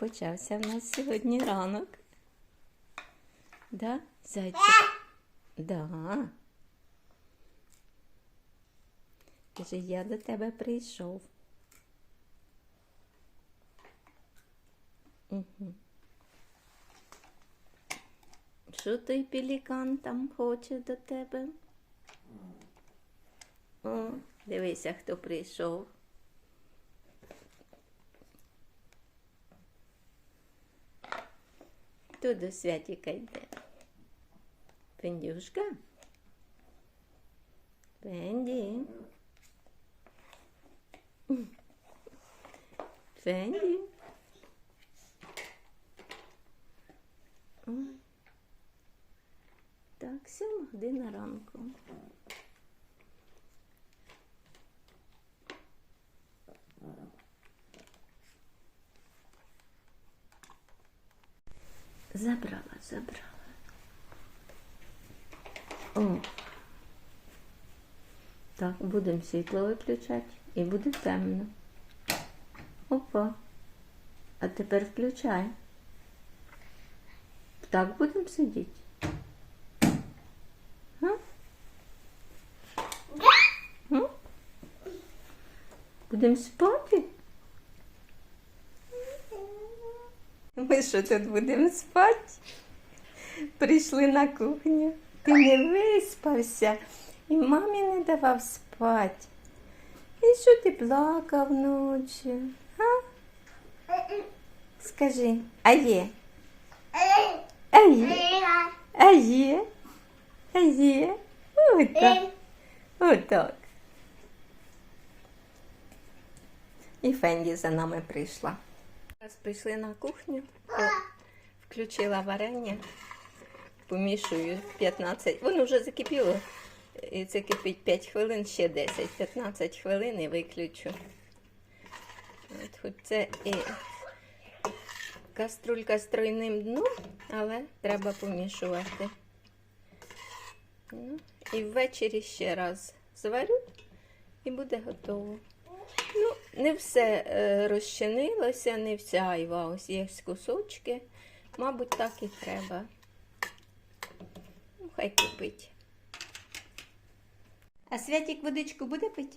почався в нас сьогодні ранок. Да, зайчик? Да. Каже, я до тебе прийшов. Угу. Що той пелікан там хоче до тебе? О, дивися, хто прийшов. Хто до святіка йде? Пендюшка? Пенді. Пенді. Так, сьома година ранку. Забрала. О. Так, будемо світло виключати і буде темно. Опа. А тепер включай. Так будемо сидіти. Га? Будемо спати? Ми що тут будемо спати? Прийшли на кухню. Ти не виспався і мамі не давав спати. І що ти плакав ночі? А? Скажи, а є? А є? А є? А є? Отак. Отак. І Фенді за нами прийшла. Раз прийшли на кухню, включила варення, помішую 15. Воно вже закипіло. І це кипить 5 хвилин, ще 10, 15 хвилин і виключу. От, хоч це і каструлька з тройним дном, але треба помішувати. Ну, і ввечері ще раз зварю і буде готово. Ну, не все е, розчинилося, не вся айва. Ось є кусочки. Мабуть, так і треба. Хай кипить. А Святік водичку буде пити?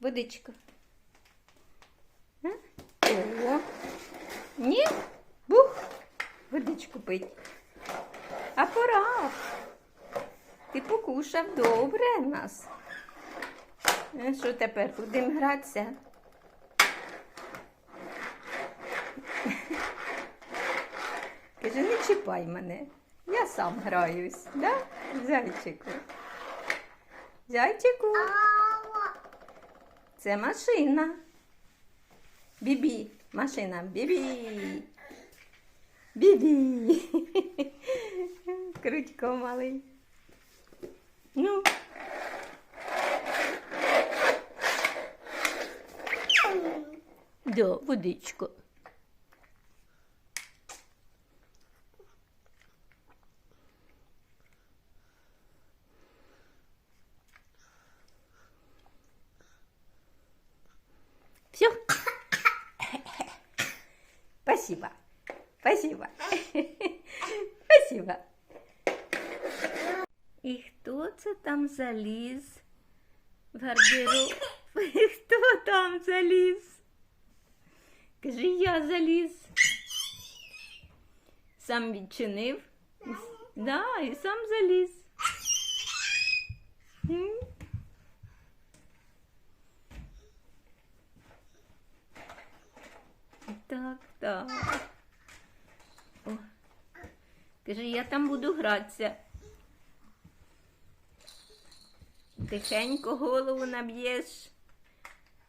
Водичку. А? Ні? Бух. Водичку пить. А пора. Ти покушав добре нас. Ну, що тепер будемо гратися? Каже, не чіпай мене. Я сам граюсь, да? Зайчику. Зайчику. Це машина. Бібі. Машина. Бібі. Бібі. Крутько малий. Ну. Да, водичка. Все. Спасибо. Спасибо. Спасибо. І хто це там заліз в гардероб? Хто там заліз? Кажи, я заліз. Сам відчинив. Да, і сам заліз. Так, так. О. Кажи, я там буду гратися. Тихенько голову наб'єш.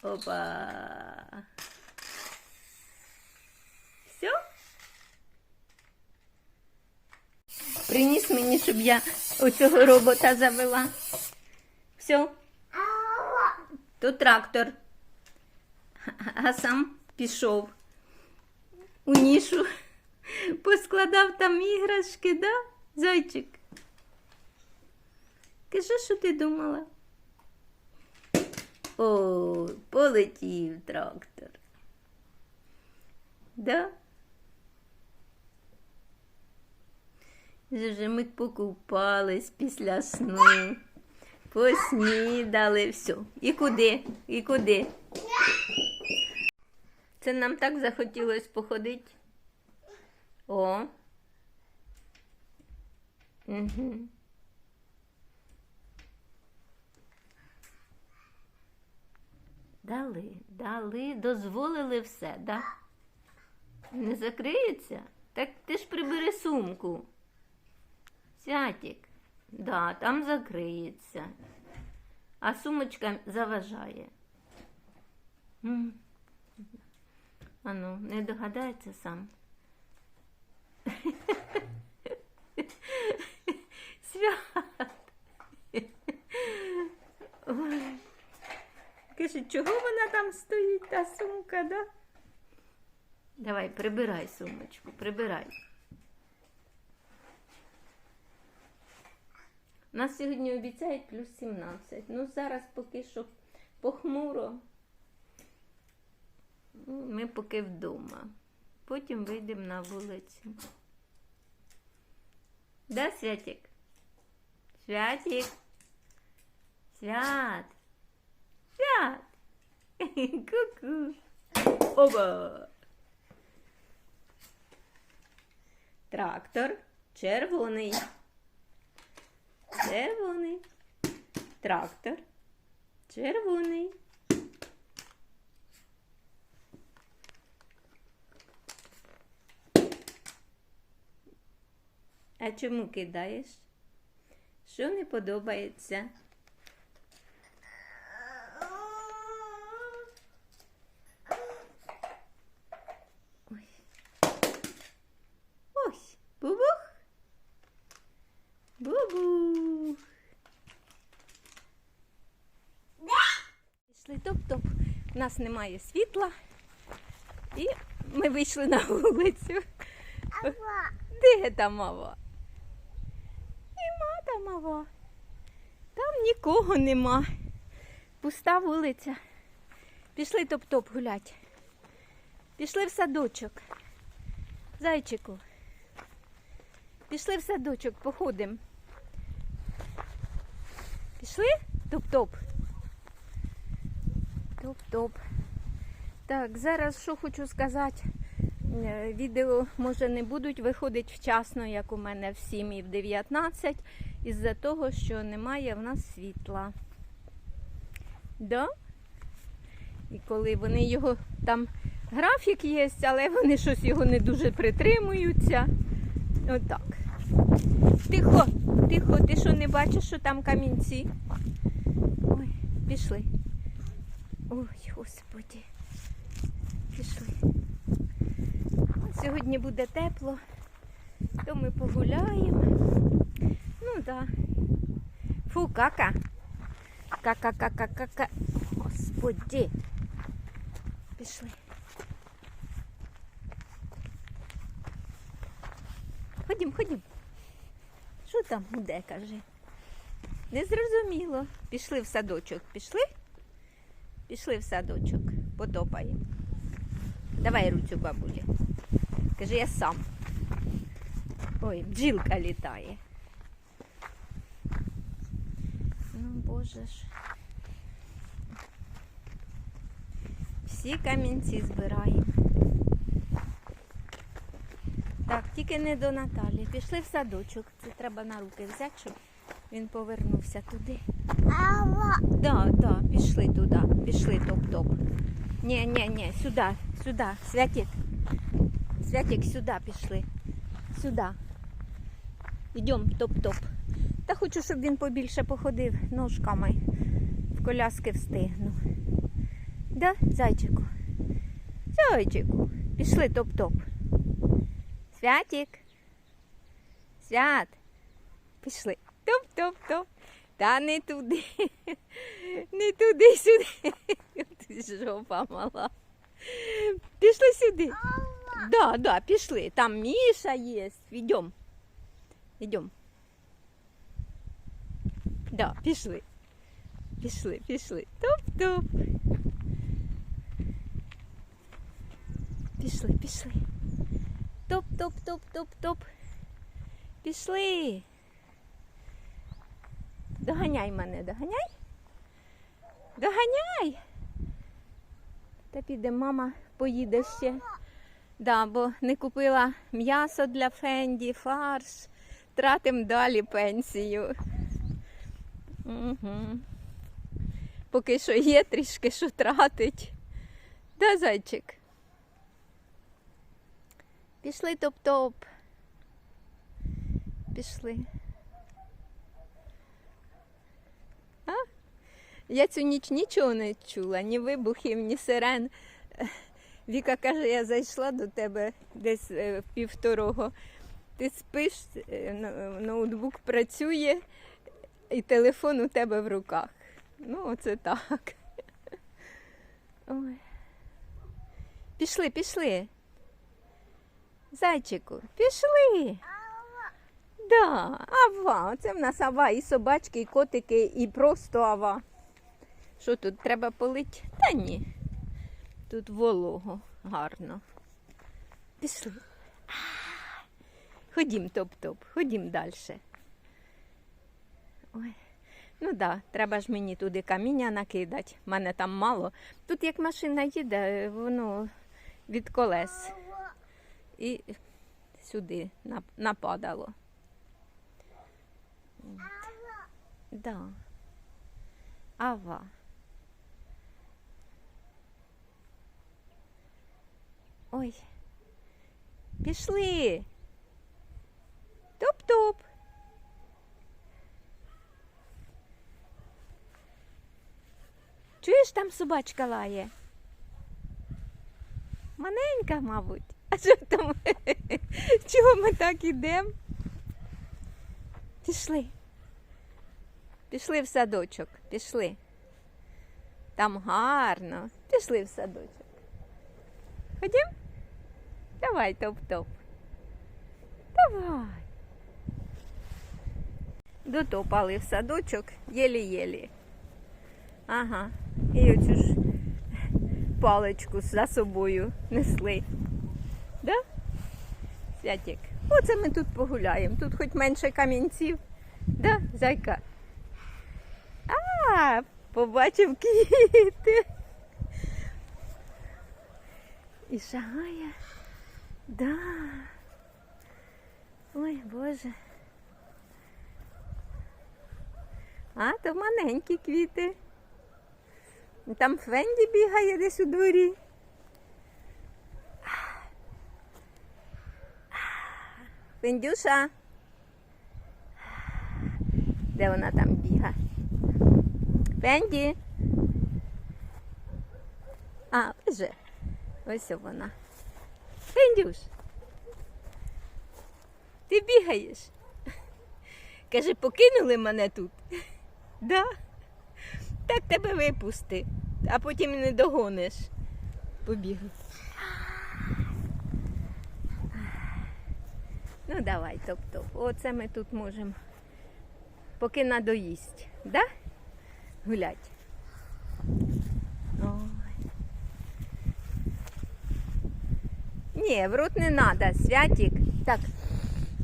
Опа. Все? Приніс мені, щоб я оцього робота завела. Все. То трактор. А сам пішов у нішу, поскладав там іграшки, да, зайчик? Кажи, що ти думала? О, полетів трактор. Да? Вже ми покупались після сну. Поснідали все. І куди? І куди? Це нам так захотілося походити. О. Угу. Дали, дали, дозволили все, да? Не закриється? Так ти ж прибери сумку. Сятік. Да, там закриється. А сумочка заважає. Ану, не догадається сам. Свят. Ой. Каже, чого вона там стоїть, та сумка, да? Давай, прибирай сумочку, прибирай. Нас сьогодні обіцяють плюс 17. Ну, зараз поки що похмуро. Ми поки вдома. Потім вийдемо на вулицю. Да, Святик? Святик? Свят? Свят? Ку-ку. Оба. Трактор червоний. Червоний. Трактор. Червоний. А чому кидаєш? Що не подобається? Ой. Ось, бубух. Бубух. Пішли топ-топ. У нас немає світла. І ми вийшли на вулицю. Де там мава? Нема там нікого нема. Пуста вулиця. Пішли топ-топ гулять. Пішли в садочок. Зайчику. Пішли в садочок, походимо. Пішли? Топ-топ. Топ-топ. Так, зараз що хочу сказати. Е, Відео може не будуть виходити вчасно, як у мене в 7 і в 19, із-за того, що немає в нас світла. Да? І коли вони його там графік є, але вони щось його не дуже притримуються. Отак. Тихо, тихо, ти що не бачиш, що там камінці? Ой, пішли. Ой, господі. Пішли. Сьогодні буде тепло, то ми погуляємо. Ну так. Фу, кака. Кака-кака-кака. Господи. Пішли. Ходім, ходім. Що там буде, каже? Не зрозуміло. Пішли в садочок. Пішли? Пішли в садочок. Потопаємо. Давай руцю бабулі. Каже, я сам. Ой, бджілка літає. Ж. Всі камінці збираємо. Так, тільки не до Наталі. Пішли в садочок. Це треба на руки взяти, щоб він повернувся туди. Да, да, пішли туди. Пішли топ-топ. Ні, ні, ні, сюди, сюди. Святик. Святик, сюди пішли. Сюди. Йдемо топ-топ. Та хочу, щоб він побільше походив ножками. В коляски встигну. Да, зайчику? Зайчику. Пішли топ-топ. Святик. Свят. Пішли. Топ-топ-топ. Та не туди. Не туди сюди. Ти жопа мала. Пішли сюди. Да, да, пішли. Там Міша є. Йдем. Йдем. Да, пішли. Пішли, пішли. Топ-топ. Пішли, пішли. Топ, топ, топ, топ, топ. Пішли. Доганяй мене, доганяй. Доганяй. Та піде, мама поїде ще. Да, бо не купила м'ясо для Фенді, фарш. Тратим далі пенсію. Угу. Поки що є трішки, що тратить. Да, зайчик? Пішли топ-топ. Пішли. А? Я цю ніч нічого не чула, ні вибухів, ні сирен. Віка каже, я зайшла до тебе десь е, в півторого. Ти спиш, е, ноутбук працює, і телефон у тебе в руках. Ну, оце так. Ой. Пішли, пішли. Зайчику, пішли. Да, ава. Це в нас ава і собачки, і котики, і просто ава. Що тут треба полить? Та ні. Тут волого гарно. Пішли. Ходім, топ-топ, ходім далі. Ой. Ну так, да, треба ж мені туди каміння накидати. Мене там мало. Тут як машина їде, воно від колес. І сюди нападало. От. Да. Ава. Ой. Пішли. Топ-топ. Чуєш, там собачка лає? Маленька, мабуть. А що там? Чого ми так ідемо? Пішли. Пішли в садочок, пішли. Там гарно. Пішли в садочок. Ходім? Давай, топ-топ. Давай. Дотопали в садочок єлі-єлі. Ага. І оцю ж паличку за собою несли. Да? Святік. Оце ми тут погуляємо. Тут хоч менше камінців. Да, зайка? А, побачив квіти. І шагає. Да. Ой, Боже. А, то маленькі квіти. Там Фенді бігає десь у дворі. Фендюша. Де вона там бігає? Фенді. А, вже. Ось вона. Фендюш. Ти бігаєш? Каже, покинули мене тут. Да? Так тебе випусти, а потім не догониш. Побігли. Ну давай, топ-топ. Оце ми тут можемо. Поки надоїсть, да? Гулять. Ой. Ні, в рот не треба, святик. Так,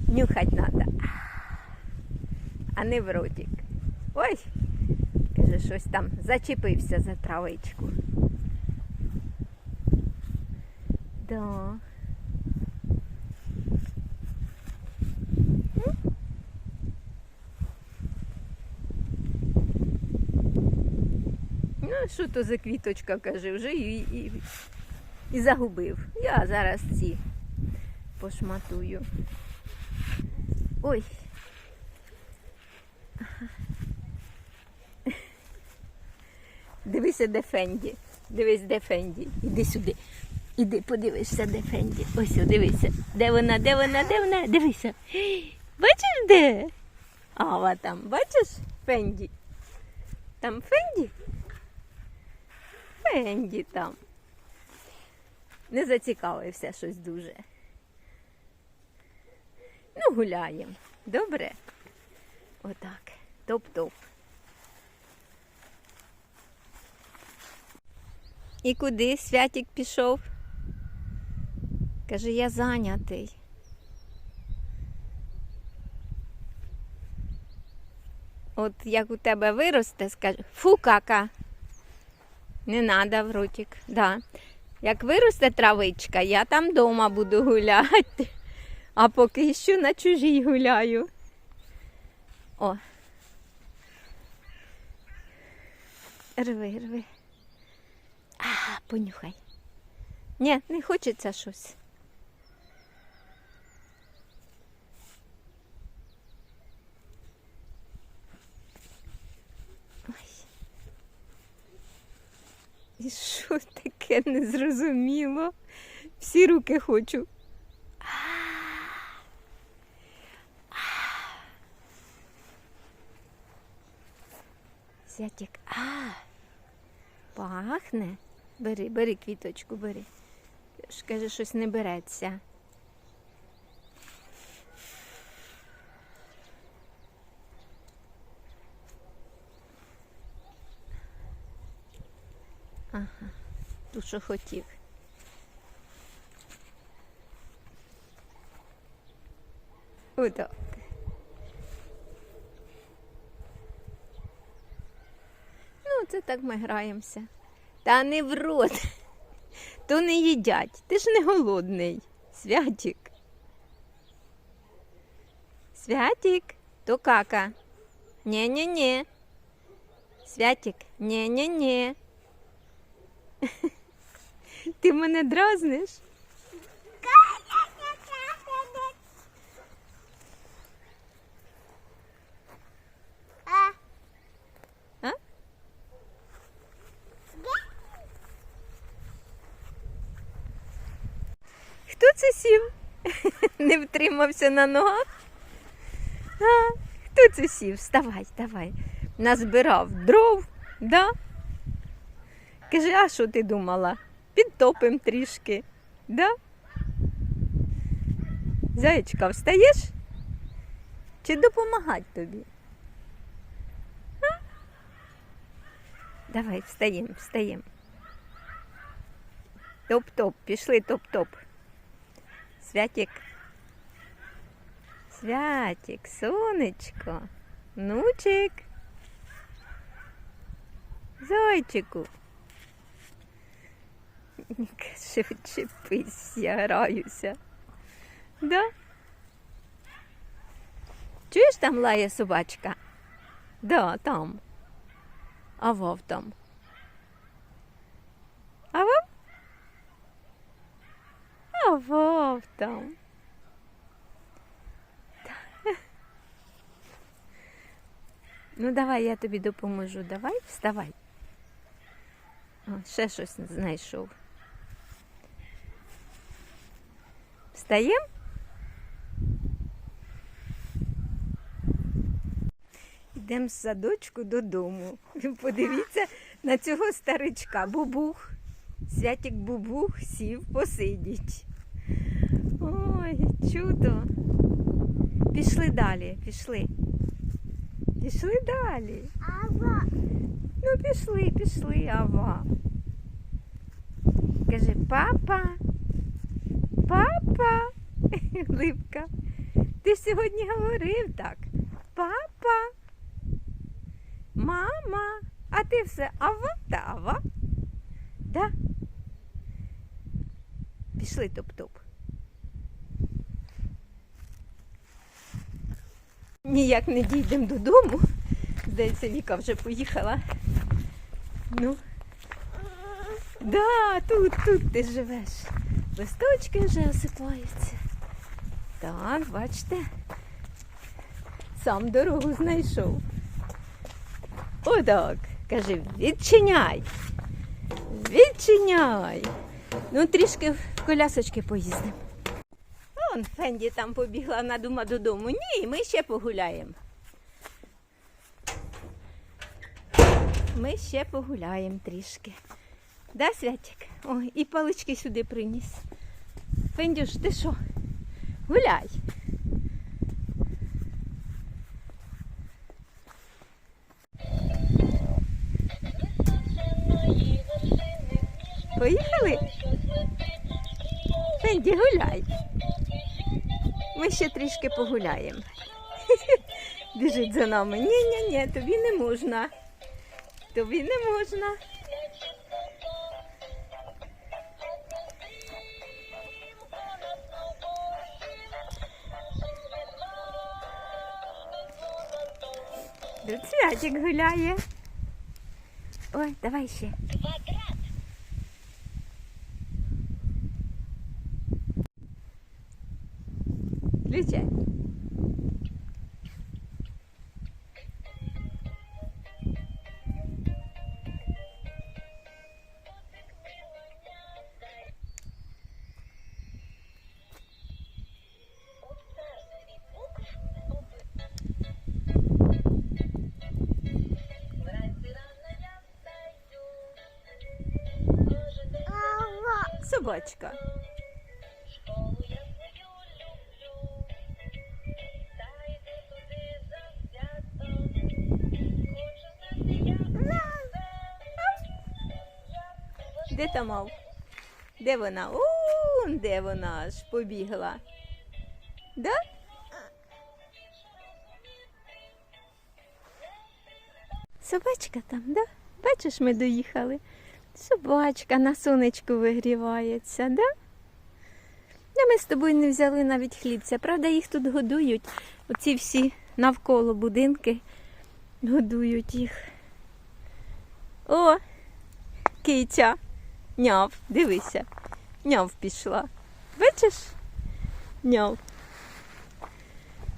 нюхать треба. А не в ротик. Ой, каже, щось там зачепився за травичку. Да. Ну, що то за квіточка, каже, вже і, і, і загубив. Я зараз ці пошматую. Ой. Дивися, де Фенді. Дивись, де Фенді. Іди сюди. Іди, подивишся, де Фенді. Ось, дивися. Де вона, де вона, де вона? Дивися. Бачиш де? Ава там, бачиш Фенді? Там Фенді? Фенді там. Не зацікавився щось дуже. Ну, гуляємо. Добре? Отак. Топ-топ. І куди Святік пішов? Каже, я зайнятий. От як у тебе виросте, скаже, фу, кака. Не треба в ротик. Да. Як виросте травичка, я там вдома буду гуляти. А поки що на чужій гуляю. О. Рви, рви. Понюхай. Ні, не хочеться щось. Ой. І що таке незрозуміло? Всі руки хочу. Святик, а, пахне. Бери, бери квіточку, бери. Каже, щось не береться. Ага, ту, що хотів. Отак. Ну, це так ми граємося. Та не в рот. То не їдять. Ти ж не голодний. Святік. Святік, то кака. Нє-нє-нє. Святік, нє-нє-нє. Ти мене дразниш? А? Хто це сів? Не втримався на ногах? А, хто це сів? Вставай, давай. Назбирав дров, да? Каже, а що ти думала? Підтопим трішки, да? Заєчка, встаєш? Чи допомагати тобі? А? Давай, встаємо, встаємо. Топ-топ, пішли топ-топ. Святик. Святик, сонечко. Нучик. Зайчику. Каже, вчепись, я граюся. Да? Чуєш, там лає собачка? Да, там. А вов там. А вов? А вов там. Ну, давай я тобі допоможу. Давай, вставай. О, ще щось знайшов. Встаєм? Йдемо з садочку додому. Подивіться на цього старичка. Бубух. Святик бубух сів посидіть. Ой, чудо. Пішли далі, пішли. Пішли далі. Ава. Ну, пішли, пішли, ава. Каже, папа, папа, Липка, ти ж сьогодні говорив так. Папа, мама, а ти все ава та ава. Да? Пішли топ-топ. Ніяк не дійдемо додому. Здається, Віка вже поїхала. Ну. Да, тут, тут ти живеш. Листочки вже осипаються. Так, бачите. Сам дорогу знайшов. Отак. Каже, відчиняй. Відчиняй. Ну, трішки в колясочки поїздимо. Вон Фенді там побігла, вона дума додому. Ні, ми ще погуляємо. Ми ще погуляємо трішки. Да, Святик? Ой, і палички сюди приніс. Фендюш, ти що? Гуляй. Поїхали? Фендюш. Іди гуляй. Ми ще трішки погуляємо. Біжить за нами. Ні, ні, ні, тобі не можна. Тобі не можна. Тут святик гуляє. Ой, давай ще. Собачка. Де та мав? Де вона? У, де вона аж побігла? Да? Собачка там, да? Бачиш, ми доїхали. Собачка на сонечку вигрівається, да? Да ми з тобою не взяли навіть хлібця. Правда, їх тут годують. Оці всі навколо будинки годують їх. О, киця. Няв, дивися. Няв пішла. Бачиш? Няв.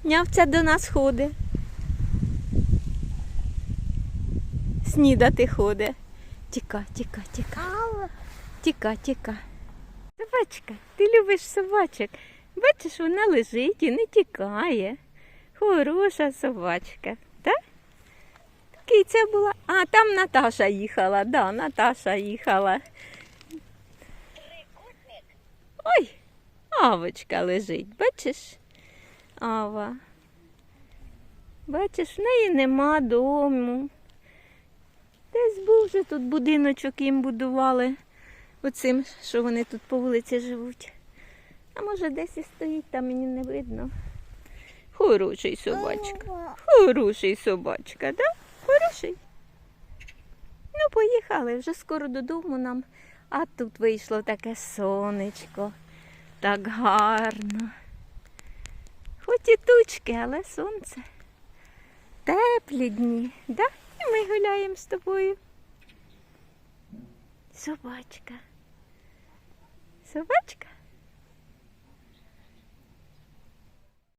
Нявця до нас ходить. Снідати ходить. Тіка, тіка, тіка. Тіка, тіка. Собачка, ти любиш собачок. Бачиш, вона лежить і не тікає. Хороша собачка, так? Киця була. А, там Наташа їхала, да, Наташа їхала. Ой, авочка лежить, бачиш? Ава. Бачиш, в неї нема дому. Десь був вже тут будиночок їм будували. Оцим, що вони тут по вулиці живуть. А може десь і стоїть, там мені не видно. Хороший собачка. Хороший собачка, да? Хороший. Ну, поїхали, вже скоро додому нам. А тут вийшло таке сонечко. Так гарно. Хоч і тучки, але сонце. Теплі дні, да? Ми гуляємо з тобою. Собачка. Собачка.